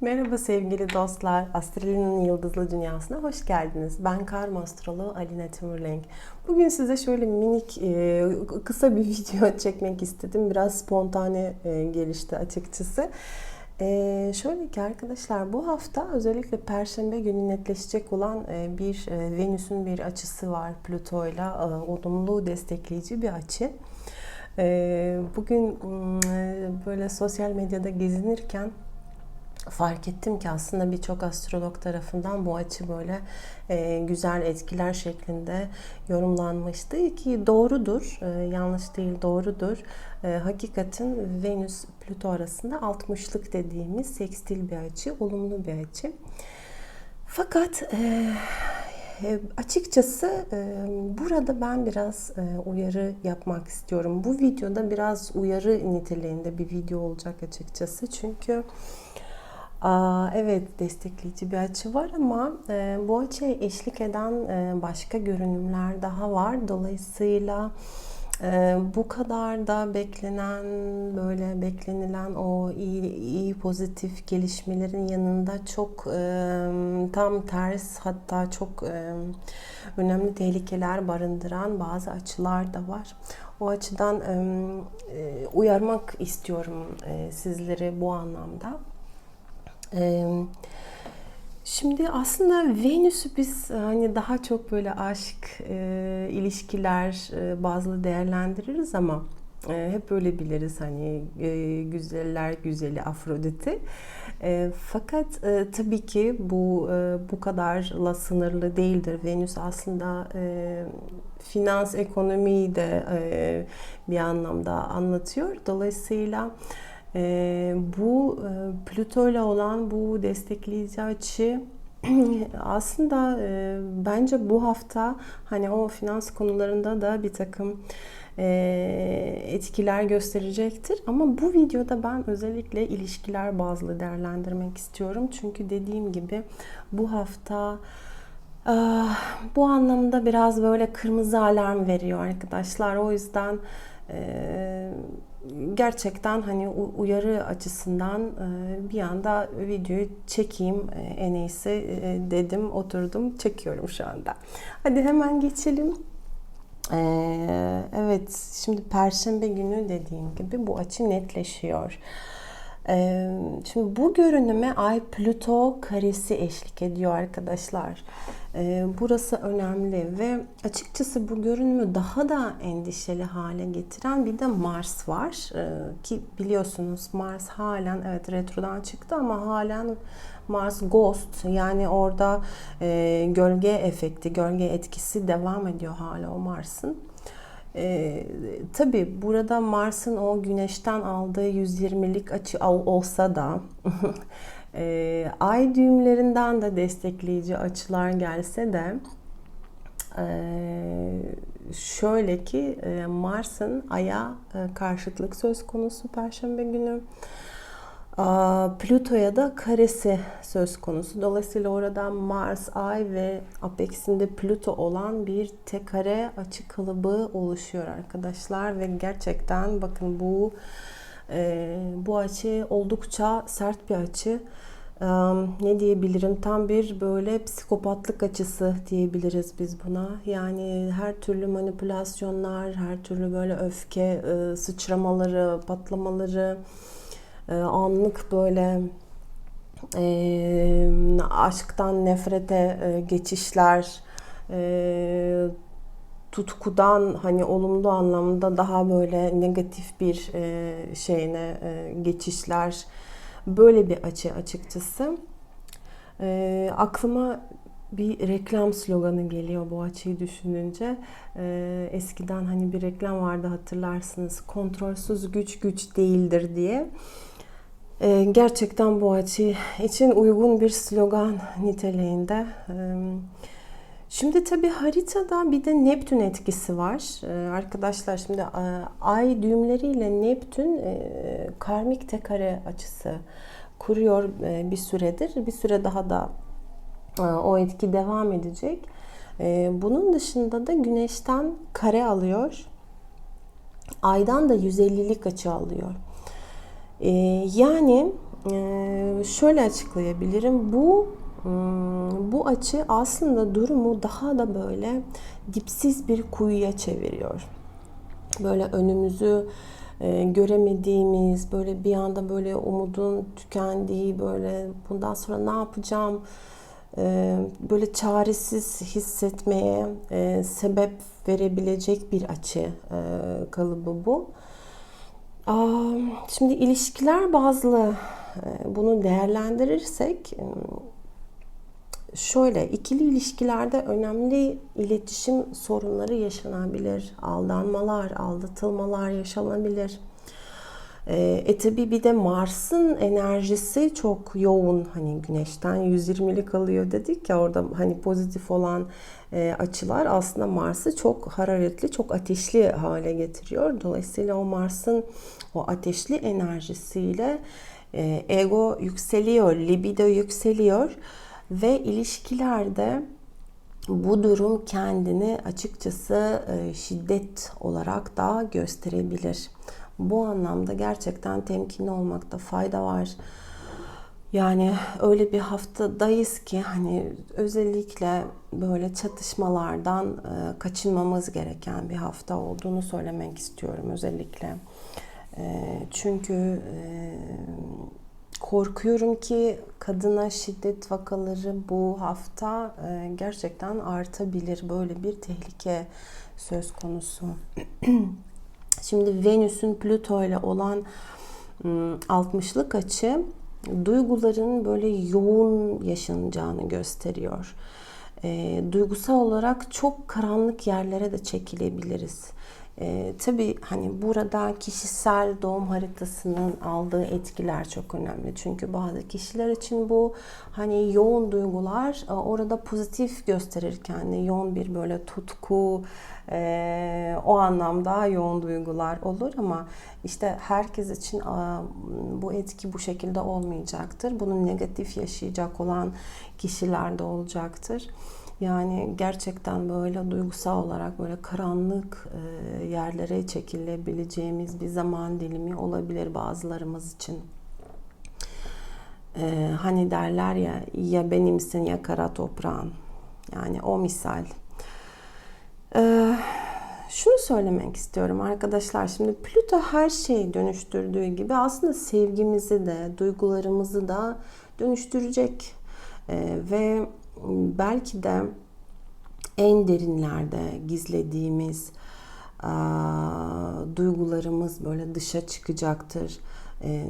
Merhaba sevgili dostlar. Astralinin Yıldızlı Dünyası'na hoş geldiniz. Ben karma astroloğu Aline Timurlenk. Bugün size şöyle minik, e, kısa bir video çekmek istedim. Biraz spontane e, gelişti açıkçası. E, şöyle ki arkadaşlar bu hafta özellikle Perşembe günü netleşecek olan bir e, Venüs'ün bir açısı var Plüto ile e, olumlu destekleyici bir açı. Bugün e, böyle sosyal medyada gezinirken fark ettim ki aslında birçok astrolog tarafından bu açı böyle e, güzel etkiler şeklinde yorumlanmıştı ki doğrudur, e, yanlış değil doğrudur. E, hakikatin Venüs Plüto arasında 60'lık dediğimiz sekstil bir açı, olumlu bir açı. Fakat e, e, açıkçası e, burada ben biraz e, uyarı yapmak istiyorum. Bu videoda biraz uyarı niteliğinde bir video olacak açıkçası. Çünkü Aa, evet destekleyici bir açı var ama e, bu açıya eşlik eden e, başka görünümler daha var. Dolayısıyla e, bu kadar da beklenen böyle beklenilen o iyi, iyi pozitif gelişmelerin yanında çok e, tam ters hatta çok e, önemli tehlikeler barındıran bazı açılar da var. O açıdan e, e, uyarmak istiyorum e, sizleri bu anlamda. Şimdi aslında Venüs'ü biz hani daha çok böyle aşk, e, ilişkiler e, bazlı değerlendiririz ama e, hep böyle biliriz hani e, güzeller güzeli Afrodit'i. E, fakat e, tabii ki bu e, bu kadarla sınırlı değildir. Venüs aslında e, finans, ekonomiyi de e, bir anlamda anlatıyor. Dolayısıyla e, bu e, Plüto ile olan bu destekleyici açı aslında e, bence bu hafta hani o finans konularında da bir takım e, etkiler gösterecektir. Ama bu videoda ben özellikle ilişkiler bazlı değerlendirmek istiyorum. Çünkü dediğim gibi bu hafta e, bu anlamda biraz böyle kırmızı alarm veriyor arkadaşlar. O yüzden e, gerçekten hani uyarı açısından e, bir anda videoyu çekeyim e, en iyisi e, dedim oturdum çekiyorum şu anda. Hadi hemen geçelim. Evet şimdi perşembe günü dediğim gibi bu açı netleşiyor. Şimdi bu görünüme Ay Plüto karesi eşlik ediyor arkadaşlar. Burası önemli ve açıkçası bu görünümü daha da endişeli hale getiren bir de Mars var. Ki biliyorsunuz Mars halen evet retrodan çıktı ama halen Mars Ghost yani orada gölge efekti, gölge etkisi devam ediyor hala o Mars'ın. Ee, tabii burada Mars'ın o güneşten aldığı 120'lik açı olsa da e, ay düğümlerinden de destekleyici açılar gelse de e, şöyle ki e, Mars'ın aya e, karşıtlık söz konusu Perşembe günü. Plüto'ya da karesi söz konusu. Dolayısıyla orada Mars, Ay ve apexinde Plüto olan bir tek kare açı kalıbı oluşuyor arkadaşlar ve gerçekten bakın bu e, bu açı oldukça sert bir açı. E, ne diyebilirim? Tam bir böyle psikopatlık açısı diyebiliriz biz buna. Yani her türlü manipülasyonlar, her türlü böyle öfke e, sıçramaları, patlamaları e, anlık böyle e, aşktan nefrete e, geçişler, e, tutkudan hani olumlu anlamda daha böyle negatif bir şeyine geçişler böyle bir açı açıkçası. Aklıma bir reklam sloganı geliyor bu açıyı düşününce. E, eskiden hani bir reklam vardı hatırlarsınız. Kontrolsüz güç güç değildir diye. Ee, gerçekten bu açı için uygun bir slogan niteliğinde. Ee, şimdi tabi haritada bir de Neptün etkisi var. Ee, arkadaşlar şimdi e, ay düğümleriyle Neptün e, karmik tekare açısı kuruyor e, bir süredir. Bir süre daha da o etki devam edecek. Bunun dışında da güneşten kare alıyor. Aydan da 150'lik açı alıyor. Ee, yani e, şöyle açıklayabilirim. Bu hmm, bu açı aslında durumu daha da böyle dipsiz bir kuyuya çeviriyor. Böyle önümüzü e, göremediğimiz, böyle bir anda böyle umudun tükendiği, böyle bundan sonra ne yapacağım, böyle çaresiz hissetmeye e, sebep verebilecek bir açı e, kalıbı bu. Şimdi ilişkiler bazlı e, bunu değerlendirirsek şöyle ikili ilişkilerde önemli iletişim sorunları yaşanabilir. Aldanmalar, aldatılmalar yaşanabilir. E, e tabi bir de Mars'ın enerjisi çok yoğun. Hani güneşten 120'lik alıyor dedik ya orada hani pozitif olan e, açılar aslında Mars'ı çok hararetli, çok ateşli hale getiriyor. Dolayısıyla o Mars'ın o ateşli enerjisiyle e, ego yükseliyor, libido yükseliyor ve ilişkilerde bu durum kendini açıkçası e, şiddet olarak da gösterebilir. Bu anlamda gerçekten temkinli olmakta fayda var. Yani öyle bir haftadayız ki hani özellikle böyle çatışmalardan e, kaçınmamız gereken bir hafta olduğunu söylemek istiyorum özellikle. E, çünkü e, korkuyorum ki kadına şiddet vakaları bu hafta gerçekten artabilir. Böyle bir tehlike söz konusu. Şimdi Venüs'ün Plüto ile olan 60'lık açı duyguların böyle yoğun yaşanacağını gösteriyor. E, duygusal olarak çok karanlık yerlere de çekilebiliriz. E, tabii hani burada kişisel doğum haritasının aldığı etkiler çok önemli. Çünkü bazı kişiler için bu hani yoğun duygular e, orada pozitif gösterirken yoğun bir böyle tutku e, o anlamda yoğun duygular olur ama işte herkes için a, bu etki bu şekilde olmayacaktır. Bunu negatif yaşayacak olan kişiler de olacaktır. Yani gerçekten böyle duygusal olarak böyle karanlık e, yerlere çekilebileceğimiz bir zaman dilimi olabilir bazılarımız için. E, hani derler ya ya benimsin ya kara toprağın. Yani o misal. E, şunu söylemek istiyorum arkadaşlar. Şimdi Plüto her şeyi dönüştürdüğü gibi aslında sevgimizi de, duygularımızı da dönüştürecek. Ve belki de en derinlerde gizlediğimiz a, duygularımız böyle dışa çıkacaktır. E,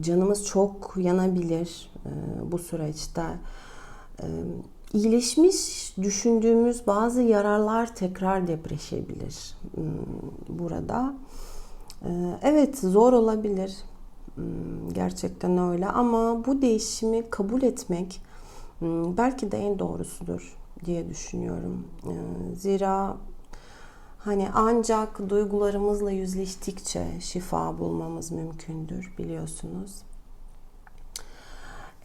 canımız çok yanabilir e, bu süreçte. E, iyileşmiş düşündüğümüz bazı yararlar tekrar depreşebilir hmm, burada. E, evet zor olabilir. Hmm, gerçekten öyle ama bu değişimi kabul etmek Hmm, belki de en doğrusudur diye düşünüyorum. Ee, zira hani ancak duygularımızla yüzleştikçe şifa bulmamız mümkündür biliyorsunuz.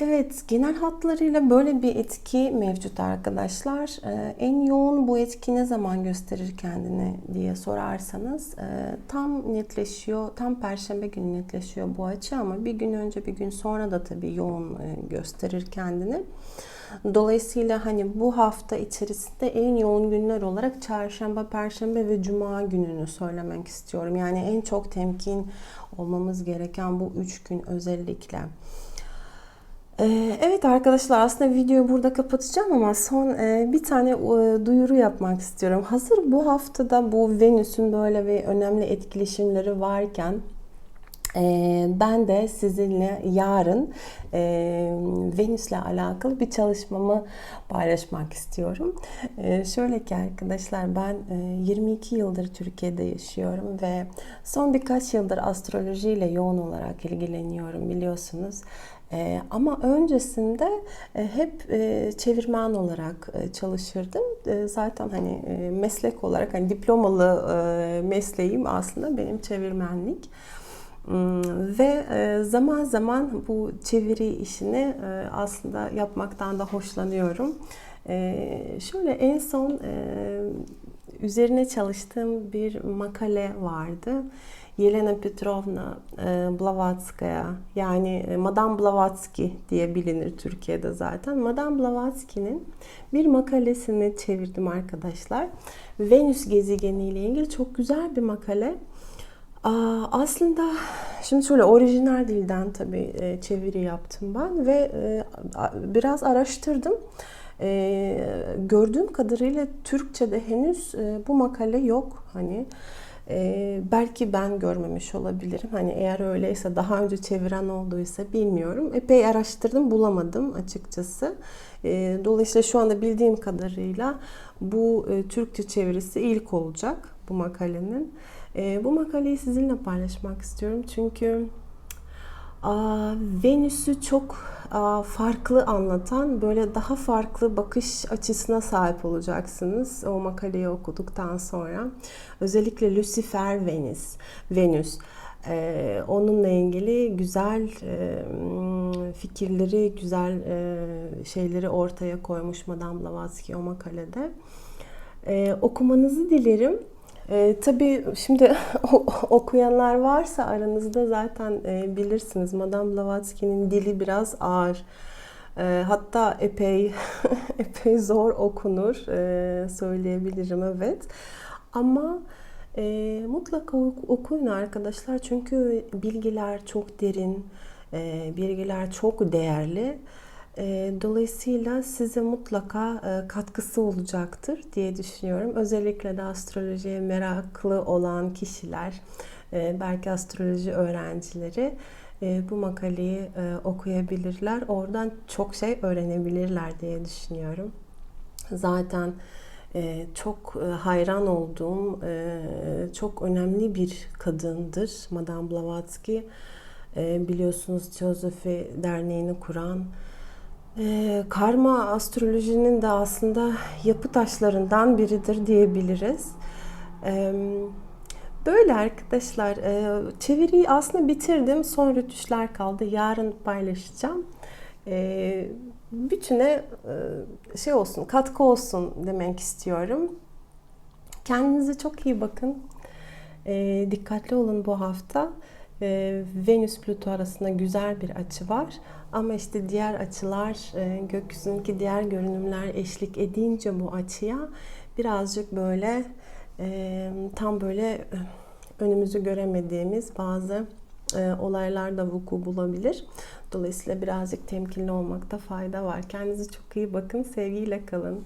Evet, genel hatlarıyla böyle bir etki mevcut arkadaşlar. Ee, en yoğun bu etki ne zaman gösterir kendini diye sorarsanız e, tam netleşiyor, tam perşembe günü netleşiyor bu açı ama bir gün önce bir gün sonra da tabii yoğun e, gösterir kendini. Dolayısıyla hani bu hafta içerisinde en yoğun günler olarak çarşamba, perşembe ve cuma gününü söylemek istiyorum. Yani en çok temkin olmamız gereken bu üç gün özellikle. Ee, evet arkadaşlar aslında videoyu burada kapatacağım ama son e, bir tane e, duyuru yapmak istiyorum. Hazır bu haftada bu Venüs'ün böyle bir önemli etkileşimleri varken e, ben de sizinle yarın Venüs'le alakalı bir çalışmamı paylaşmak istiyorum. Şöyle ki arkadaşlar ben 22 yıldır Türkiye'de yaşıyorum ve son birkaç yıldır astrolojiyle yoğun olarak ilgileniyorum biliyorsunuz. E, ama öncesinde e, hep e, çevirmen olarak e, çalışırdım. E, zaten hani e, meslek olarak hani diplomalı e, mesleğim aslında benim çevirmenlik. Hmm, ve e, zaman zaman bu çeviri işini e, aslında yapmaktan da hoşlanıyorum. E, şöyle en son üzerine çalıştığım bir makale vardı. Yelena Petrovna e, Blavatskaya yani e, Madame Blavatsky diye bilinir Türkiye'de zaten. Madame Blavatsky'nin bir makalesini çevirdim arkadaşlar. Venüs gezegeni ile ilgili çok güzel bir makale. Aslında şimdi şöyle orijinal dilden tabii e, çeviri yaptım ben ve e, biraz araştırdım. E, gördüğüm kadarıyla Türkçe'de henüz e, bu makale yok. Hani e, belki ben görmemiş olabilirim. Hani eğer öyleyse daha önce çeviren olduysa bilmiyorum. Epey araştırdım bulamadım açıkçası. E, dolayısıyla şu anda bildiğim kadarıyla bu e, Türkçe çevirisi ilk olacak bu makalenin. E, bu makaleyi sizinle paylaşmak istiyorum çünkü Venüs'ü çok farklı anlatan, böyle daha farklı bakış açısına sahip olacaksınız o makaleyi okuduktan sonra. Özellikle Lucifer Venüs, Venüs. Ee, onunla ilgili güzel e, fikirleri, güzel e, şeyleri ortaya koymuş Madame Blavatsky o makalede. Okumanızı dilerim. Ee, tabii şimdi okuyanlar varsa aranızda zaten e, bilirsiniz. Madame Blavatsky'nin dili biraz ağır. E, hatta epey epey zor okunur e, söyleyebilirim evet. Ama e, mutlaka okuyun arkadaşlar çünkü bilgiler çok derin, e, bilgiler çok değerli. E, dolayısıyla size mutlaka e, katkısı olacaktır diye düşünüyorum. Özellikle de astrolojiye meraklı olan kişiler, e, belki astroloji öğrencileri e, bu makaleyi okuyabilirler. Oradan çok şey öğrenebilirler diye düşünüyorum. Zaten çok hayran olduğum, çok önemli bir kadındır Madame Blavatsky. Biliyorsunuz Teozofi Derneği'ni kuran, ee, karma astrolojinin de aslında yapı taşlarından biridir diyebiliriz. Ee, böyle arkadaşlar, e, çeviriyi aslında bitirdim. Son rütüşler kaldı. Yarın paylaşacağım. Ee, bütüne e, şey olsun, katkı olsun demek istiyorum. Kendinize çok iyi bakın. Ee, dikkatli olun bu hafta. Ee, Venüs-Plüto arasında güzel bir açı var. Ama işte diğer açılar, e, gökyüzündeki diğer görünümler eşlik edince bu açıya birazcık böyle e, tam böyle e, önümüzü göremediğimiz bazı e, olaylar da vuku bulabilir. Dolayısıyla birazcık temkinli olmakta fayda var. Kendinize çok iyi bakın. Sevgiyle kalın.